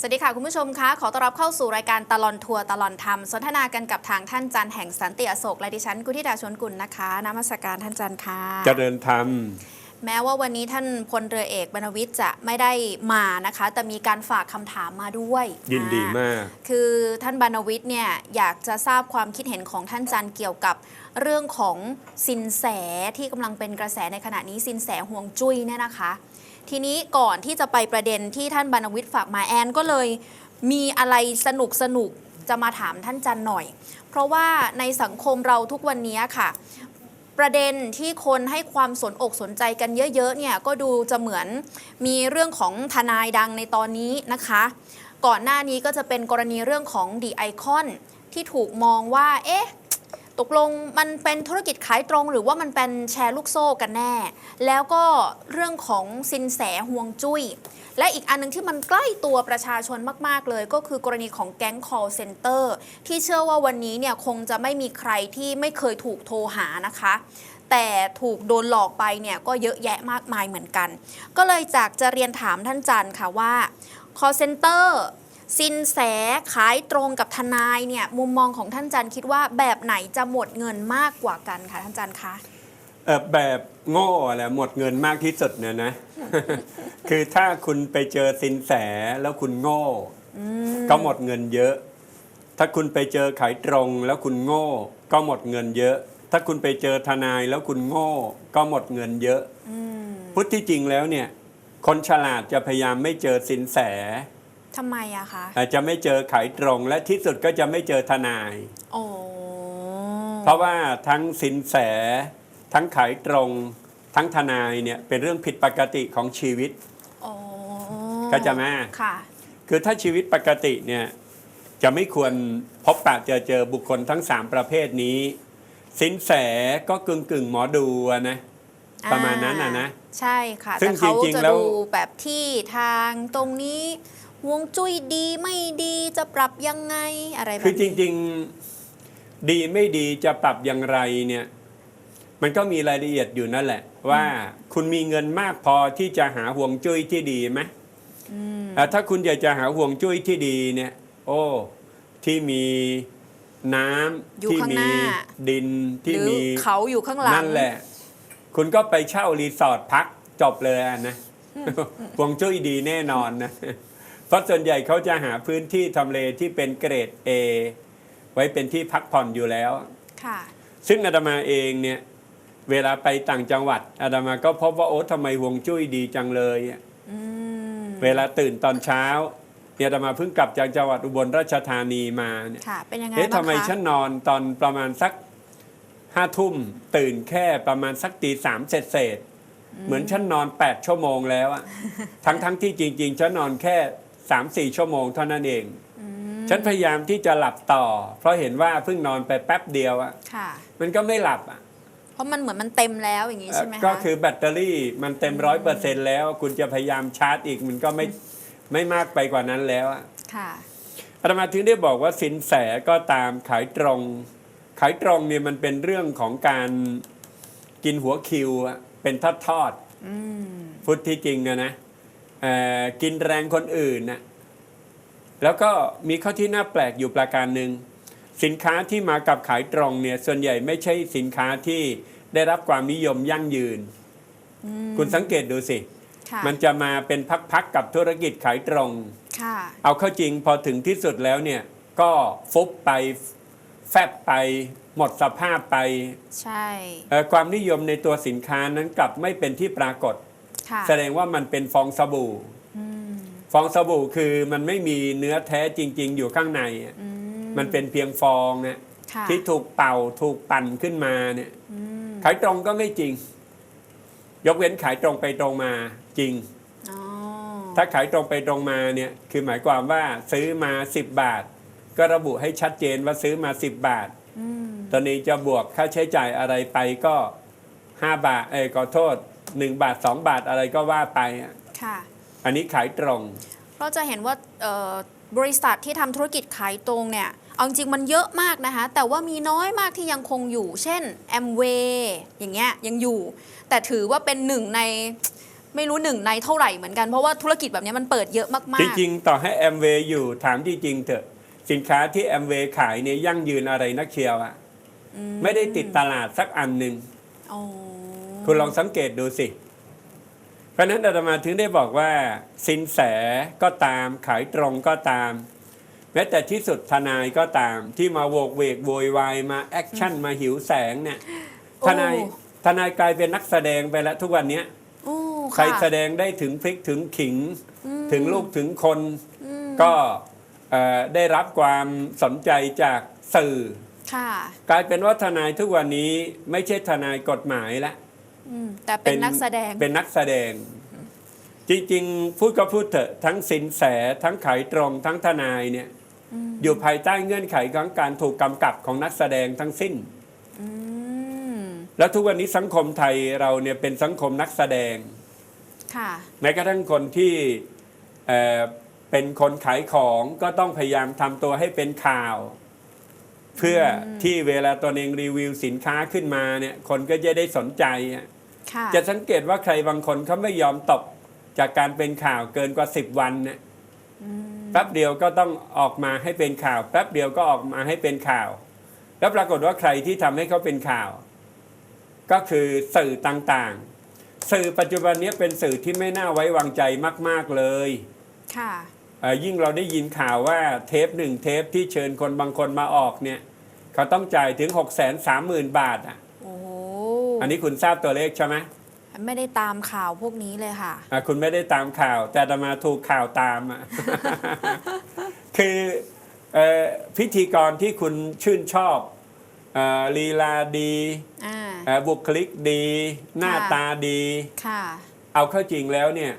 สวัสดีค่ะ คุณผู้ชมคะขอต้อนรับเข้าสู่รายการตลอนทัวร์ตลอนธรรม สนทนากันกับทางท่านจันทร์แห่งสันติอโศกและดิฉันกุธิดาชวนกุลนะคะนมัสการท่านจันทร์ค่ะเจริญธรรมแม้ว่าวันนี้ท่านพลเรือเอกบรรณวิทย์จะไม่ได้มานะคะ แต่มีการฝากคำถามมาด้วย ยินดีอ่มาก คือท่านบรรณวิทย์เนี่ยอยากจะทราบความคิดเห็นของท่านจันทร์เกี่ยวกับเรื่องของสินแสที่กำลังเป็นกระแสในขณะนี้สินแสห่วงจุ้ยเนี่ยนะคะ ทีนี้ก่อนที่จะไปประเด็นที่ท่านบรรวิทย์ฝากมาแอนก็เลยมีอะไรสนุกสนุกจะมาถามท่านจันหน่อย เพราะว่าในสังคมเราทุกวันนี้ค่ะ ประเด็นที่คนให้ความสนอกสนใจกันเยอะๆเนี่ยก็ดูจะเหมือนมีเรื่องของทนายดังในตอนนี้นะคะ ก่อนหน้านี้ก็จะเป็นกรณีเรื่องของดีไอคอนที่ถูกมองว่าเอ๊ะ ตกลงมันเป็นธุรกิจขายตรง หรือว่ามันเป็นแชร์ลูกโซ่กันแน่ แล้วก็เรื่องของสินแสห่วงจุ้ย และอีกอันหนึงที่มันใกล้ตัวประชาชนมาก ๆ เลย ก็คือกรณีของแก๊ง call center ที่เชื่อว่าวันนี้เนี่ยคงจะไม่มีใครที่ไม่เคยถูกโทรหานะคะแต่ถูกโดนหลอกไปเนี่ยก็เยอะแยะมากมายเหมือนกัน ก็เลยจากจะเรียนถามท่านจันค่ะว่า call center สินแสขายตรงกับทนายเนี่ยมุมมองของท่านจันทร์คิดว่าแบบไหนจะหมดเงินมากกว่ากันคะท่านจันทร์คะเออแบบโง่แหละหมดเงินมากที่สุดเนี่ยนะ คือถ้าคุณไปเจอสินแสแล้วคุณโง่ ก็หมดเงินเยอะ ถ้าคุณไปเจอขายตรงแล้วคุณโง่ ก็หมดเงินเยอะ ถ้าคุณไปเจอทนายแล้วคุณโง่ ก็หมดเงินเยอะพุทธที่จริงแล้วเนี่ย คนฉลาดจะพยายามไม่เจอสินแส ทำไมอะคะอาจจะไม่เจอขายตรงและที่สุดก็จะไม่เจอทนาย โอ้เพราะว่าทั้งสินแส ทั้งขายตรง ทั้งทนายเนี่ยเป็นเรื่องผิดปกติของชีวิตโอ้เข้าใจไหมค่ะ คือถ้าชีวิตปกติเนี่ยจะไม่ควรพบปะเจอเจอบุคคลทั้ง 3 ประเภทนี้ สินแสก็กึ่งกึ่งๆหมอดูอะนะประมาณนั้นน่ะนะ ใช่ค่ะซึ่แต่งเขาจริงๆจะแล้วดูแบบที่ทางตรงนี้ฮ วงจุ้ยดีไม่ดีจะปรับยังไงอะไรแบบคือจนี้ริง ๆ ดีไม่ดีจะปรับอย่างไรเนี่ย มันก็มีรายละเอียดอยู่นั่นแหละ ว่าคุณมีเงินมากพอที่จะหาห่วงจุ้ยที่ดีไหมอะถ้าคุณอยากจะหาห่วงจุ้ยที่ดีเนี่ย โอ้ที่มีน้อยู่ำที่ข้างหมีน้าดินหที่รือมีเขาอยู่ข้างหลังนั่นแหละ คุณก็ไปเช่ารีสอร์ทพักจบเลยอะนะห่วงจุ้ยดีแน่นอนนะเพ ราะส่วนใหญ่เขาจะหาพื้นที่ทำเลที่เป็นเกรด A ไว้เป็นที่พักผ่อนอยู่แล้ว ค่ะ ซึ่งอาตมาเองเนี่ยเวลาไปต่างจังหวัดอาตมาก็พบว่าโอ้ทำไมห่วงจุ้ยดีจังเลยอะอืมเวลาตื่นตอนเช้าเนี่ยอาตมาเพิ่งกลับจากจังหวัดอุบลราชธานีมาเนี่ย ค่ะ เป็นยังไงเอ๊ะบ้างทำไมคะฉันนอนตอนประมาณสักห้าทุ่มตื่นแค่ประมาณสักตีสามเศษเศษๆเหมือนฉันนอนแปดชั่วโมงแล้วอะ ทั้งทั้งที่จริง ๆ ฉันนอนแค่ สามสี่ชั่วโมงเท่านั้นเอง ฉันพยายามที่จะหลับต่อ เพราะเห็นว่าเพิ่งนอนไปแป๊บเดียวอะค่ะ มันก็ไม่หลับอะเพราะมันเหมือนมันเต็มแล้วอย่างนี้ใช่ไหมคะก็คือแบตเตอรี่มันเต็มร้อยเปอร์เซ็นแล้ว คุณจะพยายามชาร์จอีกมันก็ไม่ไม่มากไปกว่านั้นแล้วอะค่ะอาตมาถึงได้บอกว่าสินแสก็ตามขายตรง ขายตรงเนี่ยมันเป็นเรื่องของการกินหัวคิวอะเป็นทอดทอดอืมๆพุทธที่จริงอะนะเอ่อ กินแรงคนอื่นนะแล้วก็มีข้อที่น่าแปลกอยู่ประการหนึ่งสินค้าที่มากับขายตรงเนี่ยส่วนใหญ่ไม่ใช่สินค้าที่ได้รับความนิยมยั่งยืน คุณสังเกตดูสิค่ะมันจะมาเป็นพักๆกับธุรกิจขายตรงค่ะเอาเข้าจริงพอถึงที่สุดแล้วเนี่ยก็ฟุบไปแฟบไปหมดสภาพไป ใช่เอ่อความนิยมในตัวสินค้านั้นกลับไม่เป็นที่ปรากฏค่ะ แสดงว่ามันเป็นฟองสบู่อืมฟองสบู่คือมันไม่มีเนื้อแท้จริง ๆ อยู่ข้างในอะอืมันเป็นเพียงฟองนะค่ะที่ถูกเป่าถูกปั่นขึ้นมาเนี่ยอืมขายตรงก็ไม่จริง ยกเว้นขายตรงไปตรงมาจริงอ๋อถ้าขายตรงไปตรงมาเนี่ยคือหมายความว่าซื้อมา 10 บาท ก็ระบุให้ชัดเจนว่าซื้อมา 10 บาทอืมตอนนี้จะบวกค่าใช้จ่ายอะไรไปก็ 5 บาทเอ้ยขอโทษ 1 บาท 2 บาทอะไรก็ว่าไปอะค่ะ อันนี้ขายตรงเราจะเห็นว่าเอ่อบริษัทที่ทำธุรกิจขายตรงเนี่ยเอาจริงๆมันเยอะมากนะคะ แต่ว่ามีน้อยมากที่ยังคงอยู่ เช่น a m w a y อย่างเงี้ยยังอยู่ แต่ถือว่าเป็นหนึ่งในไม่รู้หนึ่งในเท่าไหร่เหมือนกัน เพราะว่าธุรกิจแบบนี้มันเปิดเยอะมากจริงๆ ต่อให้แอมเวย์อยู่ถามจริงๆเถอะ สินค้าที่แอมเวย์ขายเนี่ยยั่งยืนอะไรนักเชียวอะๆอืไม่ได้ติดตลาดสักอันหนึ่งโอ้ คุณลองสังเกตดูสิ เพราะฉะนั้นอาตมาถึงได้บอกว่า สินแสก็ตามขายตรงก็ตาม แม้แต่ที่สุดทนายก็ตาม ที่มาโวกเวกโวยวายมาแอคชั่นมาหิวแสงเนี่ยทนายทนายกลายเป็นนักแสดงไปแล้วทุกวันเนี้ยโอ้ใครค่ะแสดงได้ถึงพริกถึงขิงอืมถึงลูกถึงคนอืมก็เอ่อได้รับความสนใจจากสื่อค่ะกลายเป็นว่าทนายทุกวันนี้ไม่ใช่ทนายกฎหมายละ อืมแต่เป็นนักแสดง เป็นนักแสดง จริงๆ พูดก็พูดเถอะ ทั้งสินแส ทั้งขายตรง ทั้งทนายเนี่ยอืมอยู่ภายใต้เงื่อนไขของการถูกกำกับของนักแสดงทั้งสิ้นอืมแล้วทุกวันนี้สังคมไทยเราเนี่ยเป็นสังคมนักแสดงค่ะแม้กระทั่งคนที่เอ่อเป็นคนขายของก็ต้องพยายามทำตัวให้เป็นข่าว เพื่อที่เวลาตนเองรีวิวสินค้าขึ้นมาเนี่ย คนก็จะได้สนใจอะค่ะ จะสังเกตว่าใครบางคนเขาไม่ยอมตกจากการเป็นข่าวเกินกว่า 10 วันเนี่ยอืมแป๊บเดียวก็ต้องออกมาให้เป็นข่าว แป๊บเดียวก็ออกมาให้เป็นข่าว แล้วปรากฏว่าใครที่ทำให้เขาเป็นข่าว ก็คือสื่อต่างๆ สื่อปัจจุบันนี้เป็นสื่อที่ไม่น่าไว้วางใจมาก ๆเลย ค่ะเอ่อยิ่งเราได้ยินข่าวว่าเทปหนึ่งเทปที่เชิญคนบางคนมาออกเนี่ย เขาต้องจ่ายถึง6 3 0 0 0 0บาทอะโอ้โหอันนี้คุณทราบตัวเลขใช่ไหมไม่ได้ตามข่าวพวกนี้เลยค่ะอะคุณไม่ได้ตามข่าว แต่อาตมาถูกข่าวตามอะคือเอ่อพิธีกรที่คุณชื่นชอบเอ่อลีลาดีอ่าเอ่อบุคลิกดี หน้าค่ะตาดีค่ะเอาเข้าจริงแล้วเนี่ย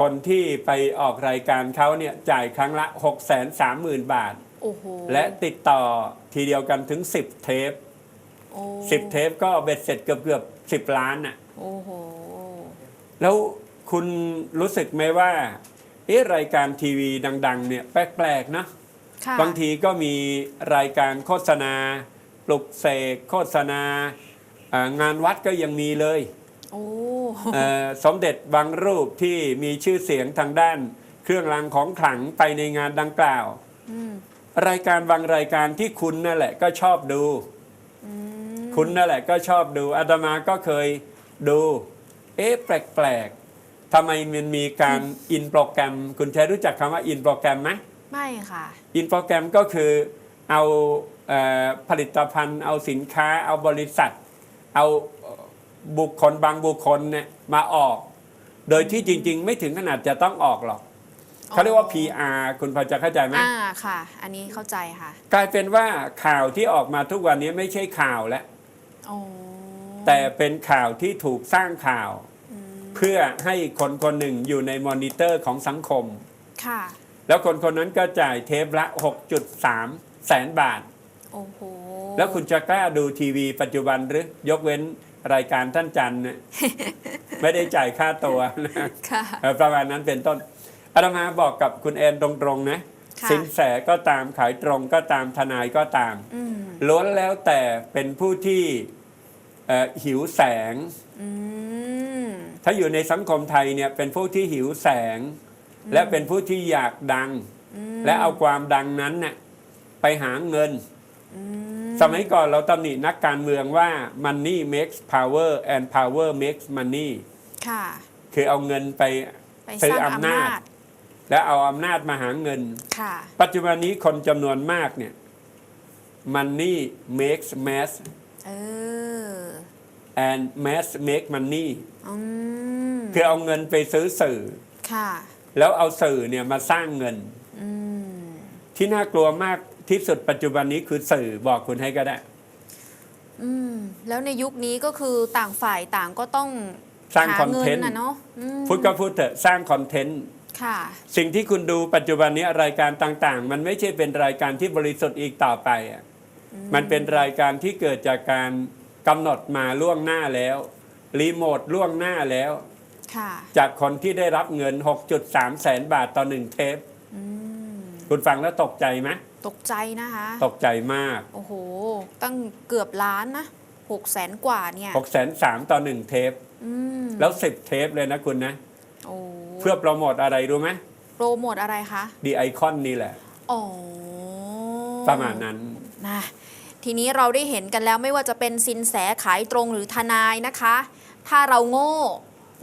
คนที่ไปออกรายการเขาเนี่ยจ่ายครั้งละ 6 3 0 0 0 0 บาทโอ้โหและติดต่อทีเดียวกันถึง 10 เทป โอ้10เทปก็เบ็ดเสร็จเกือบเกือบสิล้านน่ะ โอ้โห แล้วคุณรู้สึกไหมว่าเอ๊ะรายการทีวีดัง ๆ เนี่ยแปลกๆนะ ค่ะบางทีก็มีรายการโฆษณา ปลุกเสกโฆษณาอ่างานวัดก็ยังมีเลย โอ้ เอ่อสมเด็จบางรูปที่มีชื่อเสียงทางด้าน เครื่องรางของขลังไปในงานดังกล่าว อืม รายการบางรายการที่คุณนั่นแหละก็ชอบดูอืม คุณนั่นแหละก็ชอบดูอาตมาก็เคยดู เอ๊ะแปลกๆทำไมมันมีการอินโปรแกรม คุณแท้รู้จักคำว่าอินโปรแกรมไหมไม่ค่ะอินโปรแกรมก็คือเอาเอ่อผลิตภัณฑ์ เอาสินค้า เอาบริษัท เอาบุคคลบางบุคคลเนี่ยมาออก โดยที่จริง ๆ ไม่ถึงขนาดจะต้องออกหรอกเขาเรียกว่า PR คุณพอจะเข้าใจไหมอ่าค่ะ อันนี้เข้าใจค่ะ กลายเป็นว่าข่าวที่ออกมาทุกวันนี้ไม่ใช่ข่าวแล้วโอ้ แต่เป็นข่าวที่ถูกสร้างข่าวอืมเพื่อให้คนคนหนึ่งอยู่ในมอนิเตอร์ของสังคมค่ะแล้วคนคนนั้นก็จ่ายเทปละ 6.3 แสนบาท โอ้โห แล้วคุณจะกล้าดูทีวีปัจจุบันหรือยกเว้นรายการท่านจันทร์เนี่ยไม่ได้จ่ายค่าตัวนะค่ะเออประมาณนั้นเป็นต้นอาตมาบอกกับคุณแอนตรงๆนะค่ะสินแสก็ตามขายตรงก็ตามทนายก็ตามอืม ล้วนแล้วแต่เป็นผู้ที่เอ่อหิวแสงอืมถ้าอยู่ในสังคมไทยเนี่ยเป็นผู้ที่หิวแสง และเป็นผู้ที่อยากดังอืมและเอาความดังนั้นน่ะไปหาเงินอืมสมัยก่อนเราตำหนินักการเมืองว่า money makes power and power makes money ค่ะคือเอาเงินไปไปซื้สอร้างอำอำนานาจจและเอาอำนาจมาหาเงินค่ะปัจจุบันนี้คนจำนวนมากเนี่ย money makes mass เออ and mass make money อืมคือเอาเงินไปซื้อสื่อ ค่ะ แล้วเอาสื่อเนี่ยมาสร้างเงิน อืม ที่น่ากลัวมากที่สุดปัจจุบันนี้คือสื่อบอกคุณให้ก็ได้ อืม แล้วในยุคนี้ก็คือต่างฝ่ายต่างก็ต้องสร้างหาคอนเงิเทนนต์นะเนาะอืมพูดก็พูดเถอะสร้างคอนเทนต์ ค่ะ สิ่งที่คุณดูปัจจุบันนี้รายการต่างๆ มันไม่ใช่เป็นรายการที่บริสุทธิ์อีกต่อไปอะ มันเป็นรายการที่เกิดจากการกำหนดมาล่วงหน้าแล้วรีโมทล่วงหน้าแล้วค่ะจากคนที่ได้รับเงิน 6.3 แสนบาทต่อหนึ่งเทปอืมคุณฟังแล้วตกใจไหมตกใจนะคะ ตกใจมาก โอ้โห ตั้งเกือบล้านนะหกแสนกว่าเนี่ย6 3 0 0 0ต่อหนึ่งเทปอืมแล้วสิบเทปเลยนะคุณนะโอ้เพื่อโปรโมทอะไรรู้ไหมโปรโมทอะไรคะดีไอคอนนี่แหละ อ๋อ ประมาณนั้น นะทีนี้เราได้เห็นกันแล้วไม่ว่าจะเป็นสินแสขายตรงหรือทนายนะคะ ถ้าเราโง่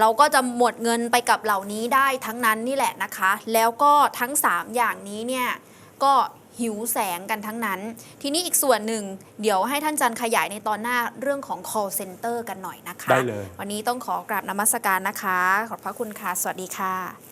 เราก็จะหมดเงินไปกับเหล่านี้ได้ทั้งนั้นนี่แหละนะคะ แล้วก็ทั้ง 3 อย่างนี้เนี่ยก็หิวแสงกันทั้งนั้น ทีนี้อีกส่วนหนึ่ง เดี๋ยวให้ท่านจันขยายในตอนหน้าเรื่องของ call center กันหน่อยนะคะ ได้เลย วันนี้ต้องขอกราบนมัสการนะคะ ขอบพระคุณค่ะ สวัสดีค่ะ